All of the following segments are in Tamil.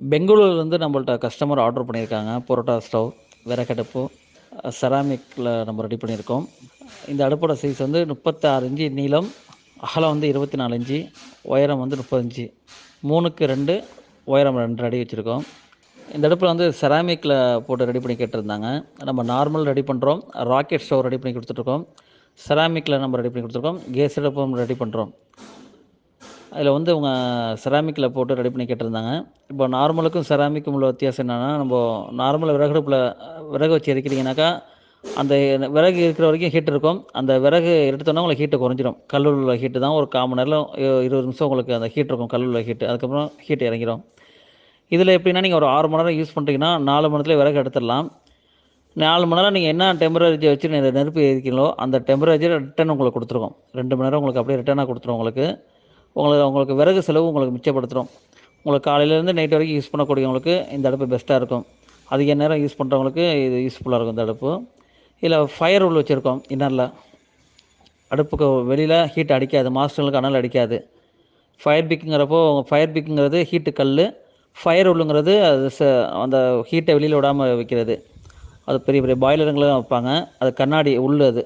பெங்களூர்லேருந்து நம்மள்ட்ட கஸ்டமர் ஆர்டர் பண்ணியிருக்காங்க. பரோட்டா ஸ்டவ் விறகடுப்பு செராமிக்கில் நம்ம ரெடி பண்ணியிருக்கோம். இந்த அடுப்போட சைஸ் வந்து முப்பத்தாறு இஞ்சி நீளம் அகலம் வந்து இருபத்தி நாலு இஞ்சி உயரம் வந்து முப்பத்தஞ்சு மூணுக்கு ரெண்டு உயரம் ரெண்டு அடி வச்சுருக்கோம். இந்த அடுப்பில் வந்து செராமிக்கில் போட்டு ரெடி பண்ணி கேட்டிருந்தாங்க. நம்ம நார்மல் ரெடி பண்ணுறோம் ராக்கெட் ஸ்டவ் ரெடி பண்ணி கொடுத்துட்ருக்கோம் செராமிக்கில் நம்ம ரெடி பண்ணி கொடுத்துருக்கோம் கேஸ் அடுப்பும் ரெடி பண்ணுறோம் அதில் வந்து அவங்க செராமிக்கில் போட்டு ரெடி பண்ணி கேட்டிருந்தாங்க. இப்போ நார்மலுக்கும் செராமிக்கும் உள்ள வித்தியாசம் என்னென்னா நம்ம நார்மல் விறகடுப்பில் விறகு வச்சு எரிக்கிறீங்கனாக்கா அந்த விறகு இருக்கிற வரைக்கும் ஹீட் இருக்கும். அந்த விறகு எடுத்தோன்னா உங்களுக்கு ஹீட்டு குறைஞ்சிரும். கல்லூரில் ஹீட்டு தான். ஒரு கால் மணி நேரம் இருபது நிமிஷம் உங்களுக்கு அந்த ஹீட் இருக்கும். கல்லூரில் உள்ள ஹீட்டு அதுக்கப்புறம் ஹீட் இறங்கிடும் இதில் எப்படின்னா நீங்கள் ஒரு ஆறு மணி நேரம் யூஸ் பண்ணுறீங்கன்னா நாலு மணி நேரத்தில் விறகு எடுத்துடலாம். நாலு மணி நேரம் நீங்கள் என்ன டெம்பரேச்சர் வச்சு நெருப்பு எரிக்கிறீங்களோ அந்த டெம்பரேச்சர் ரிட்டர்ன் உங்களுக்கு கொடுத்துருக்கோம். ரெண்டு மணி நேரம் உங்களுக்கு அப்படியே ரிட்டர்னாக கொடுத்துரும் உங்களுக்கு. உங்களுக்கு உங்களுக்கு விறகு செலவு உங்களுக்கு மிச்சப்படுத்துகிறோம் உங்களுக்கு காலையிலேருந்து நைட் வரைக்கும் யூஸ் பண்ணக்கூடியவங்களுக்கு இந்த அடுப்பு பெஸ்ட்டாக இருக்கும். அதிக நேரம் யூஸ் பண்ணுறவங்களுக்கு இது யூஸ்ஃபுல்லாக இருக்கும் இந்த அடுப்பு. இதில் ஃபயர் உள்ள வச்சுருக்கோம் இன்னரில் அடுப்புக்கு வெளியில் ஹீட் அடிக்காது மாஸ்டர்களுக்கு அனல் அடிக்காது. ஃபயர் பிக்குங்கிறப்போ ஃபயர் பிக்குங்கிறது ஹீட்டு கல் ஃபயர் உள்ளுங்கிறது அது ச அந்த ஹீட்டை வெளியில் விடாமல் வைக்கிறது. அது பெரிய பெரிய பாய்லருங்களும் வைப்பாங்க. அது கண்ணாடி உள்ளு அது.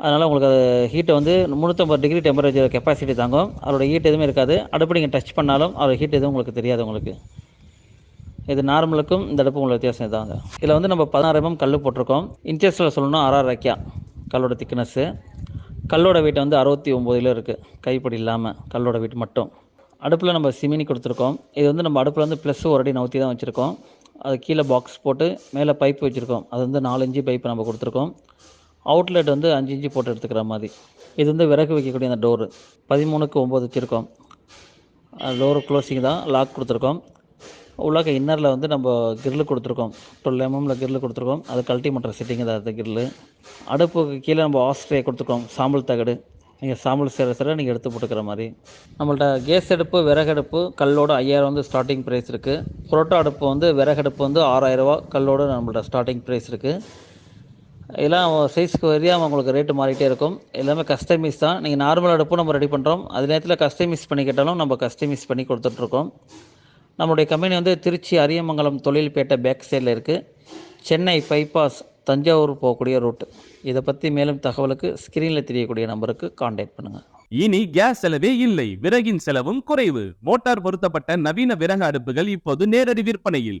அதனால் உங்களுக்கு அது ஹீட்டை வந்து முந்நூற்றம்பது டிகிரி டெம்பரேச்சர் கெப்பாசிட்டி தாங்கும். அதோட ஹீட் எதுவுமே இருக்காது. அடுப்பு நீங்கள் டச் பண்ணாலும் அதோட ஹீட் எதுவும் உங்களுக்கு தெரியாது உங்களுக்கு. இது நார்மலுக்கும் இந்த அடுப்பு உங்களுக்கு வித்தியாசம் இதாங்க. இதில் வந்து நம்ம பதினாறு எம்எம் கல் போட்டிருக்கோம். இன்ச்சஸில் சொல்லணும் ஆறாறு வைக்கா கல்லோட திக்னஸ்ஸு கல்லோட வெயிட் வந்து அறுபத்தி ஒம்போதில் இருக்குது கைப்படி இல்லாமல் கல்லோட வெயிட் மட்டும். அடுப்பில் நம்ம சிமினி கொடுத்துருக்கோம். இது வந்து நம்ம அடுப்பில் வந்து ப்ளஸ் ஒரு அடி நவுத்தி தான் வச்சுருக்கோம். அது கீழே பாக்ஸ் போட்டு மேலே பைப் வச்சுருக்கோம். அது வந்து நாலு பைப் நம்ம கொடுத்துருக்கோம். அவுட்லெட் வந்து அஞ்சு இன்ச்சு போட்டு எடுத்துக்கிற மாதிரி. இது வந்து விறகு வைக்கக்கூடிய அந்த டோரு பதிமூணுக்கு ஒம்பது வச்சுருக்கோம். டோரு க்ளோசிங் தான் லாக் கொடுத்துருக்கோம். உள்ளாக்க இன்னரில் வந்து நம்ம கிரில் கொடுத்துருக்கோம். டுவெல் எம்எம்மில் கிரில் கொடுத்துருக்கோம். அது கல்ட்டி மற்ற செட்டிங் தான் அது கிரில் அடுப்புக்கு கீழே நம்ம ஆஸ்ட்ரே கொடுத்துருக்கோம். சாம்பல் தகடு. நீங்கள் சாம்பல் சேர சேர நீங்கள் எடுத்து போட்டுக்கிற மாதிரி. நம்மள்ட்ட கேஸ் அடுப்பு விறகடுப்பு கல்லோட ஐயாயிரம் வந்து ஸ்டார்டிங் ப்ரைஸ் இருக்குது புரோட்டா அடுப்பு வந்து விறகடுப்பு வந்து ஆறாயிரரூவா கல்லோட நம்மள்ட்ட ஸ்டார்டிங் ப்ரைஸ் இருக்குது எல்லாம் சைஸ்க்கு வரியாக உங்களுக்கு ரேட்டு மாறிட்டே இருக்கும். எல்லாமே கஸ்டமைஸ் தான். நீங்கள் நார்மல் அடுப்பும் நம்ம ரெடி பண்ணுறோம் அது நேரத்தில் கஸ்டமைஸ் பண்ணி கேட்டாலும் நம்ம கஸ்டமைஸ் பண்ணி கொடுத்துட்ருக்கோம் நம்மளுடைய கம்பெனி வந்து திருச்சி அரியமங்கலம் தொழில்பேட்டை பேக் சைடில் இருக்குது சென்னை பைபாஸ் தஞ்சாவூர் போகக்கூடிய ரூட் இதை பற்றி மேலும் தகவலுக்கு ஸ்க்ரீனில் தெரியக்கூடிய நம்பருக்கு காண்டாக்ட் பண்ணுங்கள் இனி கேஸ் செலவே இல்லை. விறகின் செலவும் குறைவு. மோட்டார் பொருத்தப்பட்ட நவீன விறகு அடுப்புகள் இப்போது நேரடி விற்பனையில்.